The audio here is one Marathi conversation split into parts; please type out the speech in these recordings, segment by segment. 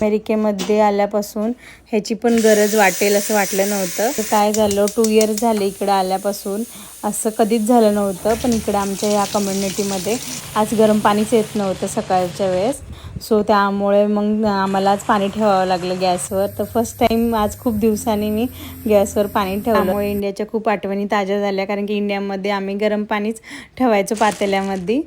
अमेरिकेमध्ये आल्यापासून ह्याची पण गरज वाटेल असं वाटलं नव्हतं. तर काय झालं टू इयर्स झाले इकडं आल्यापासून. असं कधीच झालं नव्हतं पण इकडं आमच्या ह्या कम्युनिटीमध्ये आज गरम पाणीच येत नव्हतं सकाळच्या वेळेस. सो त्यामुळे मग आम्हाला आज पाणी ठेवावं लागलं गॅसवर. तर फर्स्ट टाईम आज खूप दिवसांनी मी गॅसवर पाणी ठेवलं. इंडियाच्या खूप आठवणी ताज्या झाल्या कारण की इंडियामध्ये आम्ही गरम पाणीच ठेवायचो पातेल्यामध्ये.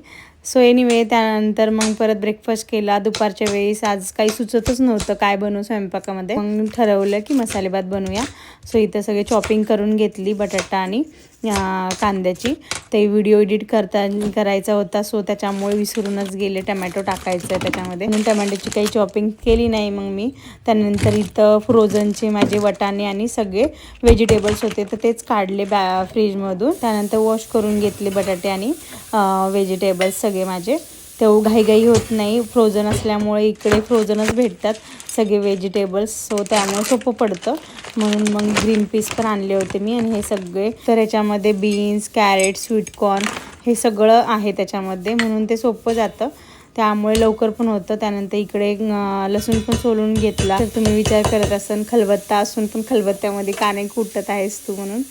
सो एनिवे त्यानंतर मग परत ब्रेकफास्ट केला. दुपारच्या वेळेस आज काही सुचतच नव्हतं काय बनवू स्वयंपाकामध्ये. मग ठरवलं की मसाले भात बनवूया. सो इथं सगळे चॉपिंग करून घेतली बटाटा आणि कांद्याची. ते व्हिडिओ एडिट करता करायचा होता सो त्याच्यामुळे विसरूनच गेले. टमॅटो टाकायचं आहे त्याच्यामध्ये. म्हणून टमॅटोची काही चॉपिंग केली नाही मग मी. त्यानंतर इथं फ्रोझनचे माझे वटाणे आणि सगळे व्हेजिटेबल्स होते तर तेच काढले बॅ फ्रीजमधून त्यानंतर वॉश करून घेतले बटाटे आणि व्हेजिटेबल्स सगळे माझे. तेव्हा घाईघाई होत नाही. फ्रोझन असल्यामुळे इकडे फ्रोझनच भेटतात सगळे व्हेजिटेबल्स सो त्यामुळे सोपं पडतं. म्हणून मग ग्रीन पीस पण आणले होते मी आणि हे सगळे. तर याच्यामध्ये बीन्स कॅरेट स्वीटकॉर्न हे सगळं आहे त्याच्यामध्ये. म्हणून ते सोपं जातं. त्यामुळे लवकर पण होतं. त्यानंतर इकडे लसूण पण सोलून घेतला. तर तुम्ही विचार करत असाल खलबत्ता असून पण खलबत्त्यामध्ये काने कुटत आहेस तू म्हणून.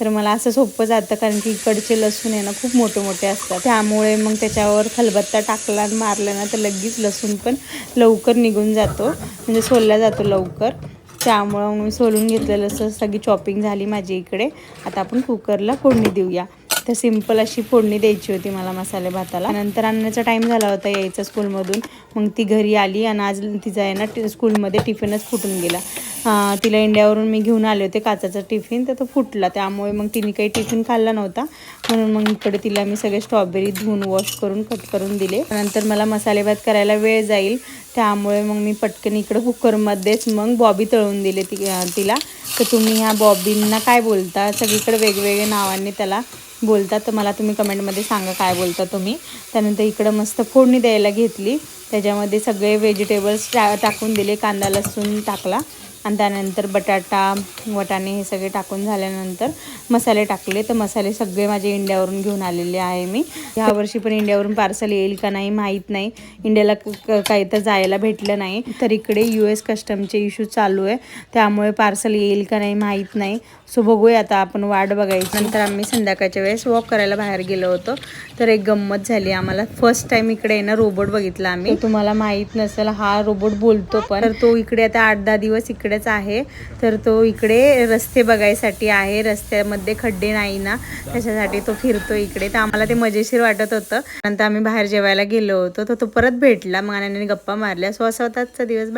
तर मला असं सोपं जातं कारण की इकडचे लसूण आहे ना खूप मोठे मोठे असतात. त्यामुळे मग त्याच्यावर खलबत्ता टाकला आणि मारला ना तर लगेच लसूण पण लवकर निघून जातो. म्हणजे सोलला जातो लवकर. त्यामुळं मग मी सोलून घेतलेलं असं सगळी चॉपिंग झाली माझी इकडे. आता आपण कुकरला फोडणी देऊया. तर सिंपल अशी फोडणी द्यायची होती मला मसाले भाताला. नंतर आणण्याचा टाईम झाला होता यायचा स्कूलमधून मग ती घरी आली आणि आज तिचा आहे ना स्कूलमध्ये टिफिनच फुटून गेला. तिला इंडियावरून मी घेऊन आले होते काचाचा टिफिन तर तो फुटला. त्यामुळे मग तिने काही टिफिन खाल्ला नव्हता. म्हणून मग इकडे तिला मी सगळे स्ट्रॉबेरी धुवून वॉश करून कट करून दिले. नंतर मला मसाले भात करायला वेळ जाईल. त्यामुळे मग मी पटकन इकडं कुकरमध्येच मग बॉबी तळून दिले ती तिला. तर तुम्ही ह्या बॉबींना काय बोलता? सगळीकडे वेगवेगळे नावांनी त्याला बोलतात तर मला तुम्ही कमेंटमध्ये सांगा काय बोलता तुम्ही. त्यानंतर इकडं मस्त फोडणी द्यायला घेतली. त्याच्यामध्ये सगळे व्हेजिटेबल्स टा टाकून दिले. कांदा लसूण टाकला. आणि त्यानंतर बटाटा वटाणे हे सगळे टाकून झाल्यानंतर मसाले टाकले. तर मसाले सगळे माझे इंडियावरून घेऊन आलेले आहे मी. यावर्षी पण इंडियावरून पार्सल येईल का नाही माहीत नाही. इंडियाला काही तर जायला भेटलं नाही. तर इकडे यू एस कस्टमचे इश्यू चालू आहे. त्यामुळे पार्सल येईल का नाही माहीत नाही. सो बघूया आता आपण वाट बघायची. नंतर आम्ही संध्याकाळच्या वेळेस वॉक करायला बाहेर गेलो होतो. तर एक गंमत झाली आम्हाला. फर्स्ट टाइम इकडे आहे ना रोबोट बघितला आम्ही. तुम्हाला माहीत नसेल हा रोबोट बोलतो पण. तर तो इकडे आता आठ दहा दिवस इकडेच आहे. तर तो इकडे रस्ते बघायसाठी आहे. रस्त्यामध्ये खड्डे नाही ना. त्याच्यासाठी तो फिरतो इकडे. तर आम्हाला ते मजेशीर वाटत होतं. नंतर आम्ही बाहेर जेवायला गेलो होतो. तर तो परत भेटला. मग आणि गप्पा मारल्या. सो असा होता आजचा दिवस